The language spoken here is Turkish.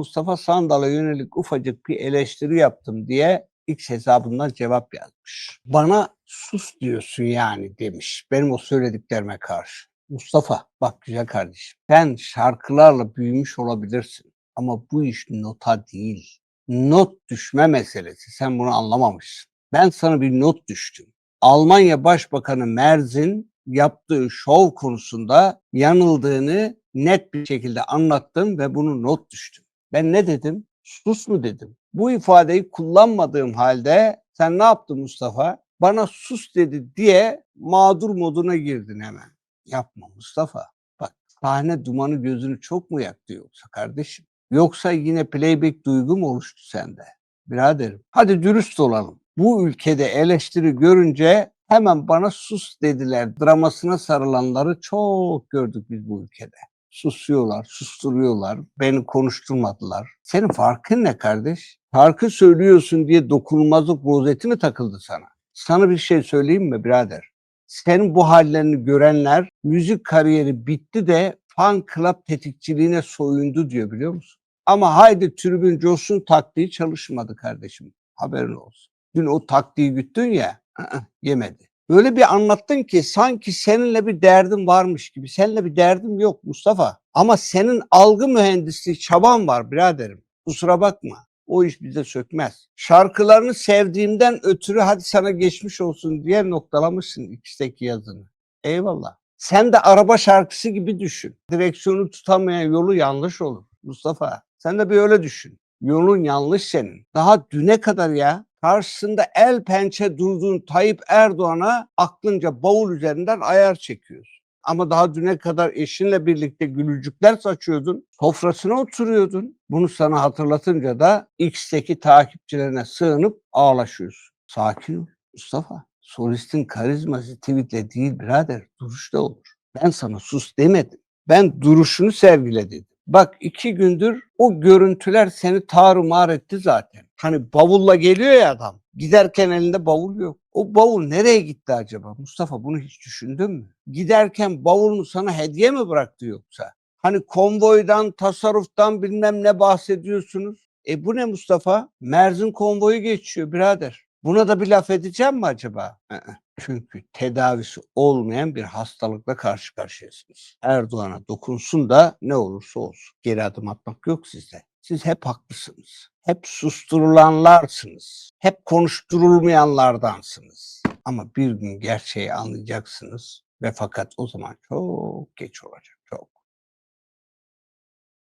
Mustafa Sandal'a yönelik ufacık bir eleştiri yaptım diye X hesabından cevap yazmış. Bana sus diyorsun yani demiş benim o söylediklerime karşı. Mustafa bak güzel kardeşim sen şarkılarla büyümüş olabilirsin ama bu iş nota değil. Not düşme meselesi sen bunu anlamamışsın. Ben sana bir not düştüm. Almanya Başbakanı Merz'in yaptığı şov konusunda yanıldığını net bir şekilde anlattım ve bunu not düştüm. Ben ne dedim? Sus mu dedim. Bu ifadeyi kullanmadığım halde sen ne yaptın Mustafa? Bana sus dedi diye mağdur moduna girdin hemen. Yapma Mustafa. Bak sahne dumanı gözünü çok mu yaktı yoksa kardeşim? Yoksa yine playback duygu mu oluştu sende? Biraderim hadi dürüst olalım. Bu ülkede eleştiri görünce hemen bana sus dediler. Dramasına sarılanları çok gördük biz bu ülkede. Susuyorlar, susturuyorlar, beni konuşturmadılar. Senin farkın ne kardeş? Şarkı söylüyorsun diye dokunulmazlık rozeti mi takıldı sana? Sana bir şey söyleyeyim mi birader? Senin bu hallerini görenler müzik kariyeri bitti de fan club tetikçiliğine soyundu diyor biliyor musun? Ama haydi tribün coşsun taktiği çalışmadı kardeşim. Haberin olsun. Dün o taktiği güttün ya ı-ı, yemedi. Öyle bir anlattın ki sanki seninle bir derdin varmış gibi. Seninle bir derdim yok Mustafa. Ama senin algı mühendisliği çaban var biraderim. Kusura bakma. O iş bize sökmez. Şarkılarını sevdiğimden ötürü hadi sana geçmiş olsun diye noktalamışsın X'teki yazını. Eyvallah. Sen de araba şarkısı gibi düşün. Direksiyonu tutamayan yolu yanlış olur. Mustafa sen de bir öyle düşün. Yolun yanlış senin. Daha düne kadar ya karşısında el pençe durduğun Tayyip Erdoğan'a aklınca bavul üzerinden ayar çekiyorsun. Ama daha düne kadar eşinle birlikte gülücükler saçıyordun, sofrasına oturuyordun. Bunu sana hatırlatınca da X'teki takipçilerine sığınıp ağlaşıyorsun. Sakin ol Mustafa. Solistin karizması tweetle değil birader, duruşta olur. Ben sana sus demedim. Ben duruşunu sergile dedim. Bak iki gündür o görüntüler seni tarumar etti zaten. Hani bavulla geliyor ya adam. Giderken elinde bavul yok. O bavul nereye gitti acaba? Mustafa bunu hiç düşündün mü? Giderken bavulunu sana hediye mi bıraktı yoksa? Hani konvoydan, tasarruftan bilmem ne bahsediyorsunuz. E bu ne Mustafa? Merz'in konvoyu geçiyor birader. Buna da bir laf edeceğim mi acaba? Hı-hı. Çünkü tedavisi olmayan bir hastalıkla karşı karşıyasınız. Erdoğan'a dokunsun da ne olursa olsun. Geri adım atmak yok sizde. Siz hep haklısınız. Hep susturulanlarsınız. Hep konuşturulmayanlardansınız. Ama bir gün gerçeği anlayacaksınız ve fakat o zaman çok geç olacak. Çok.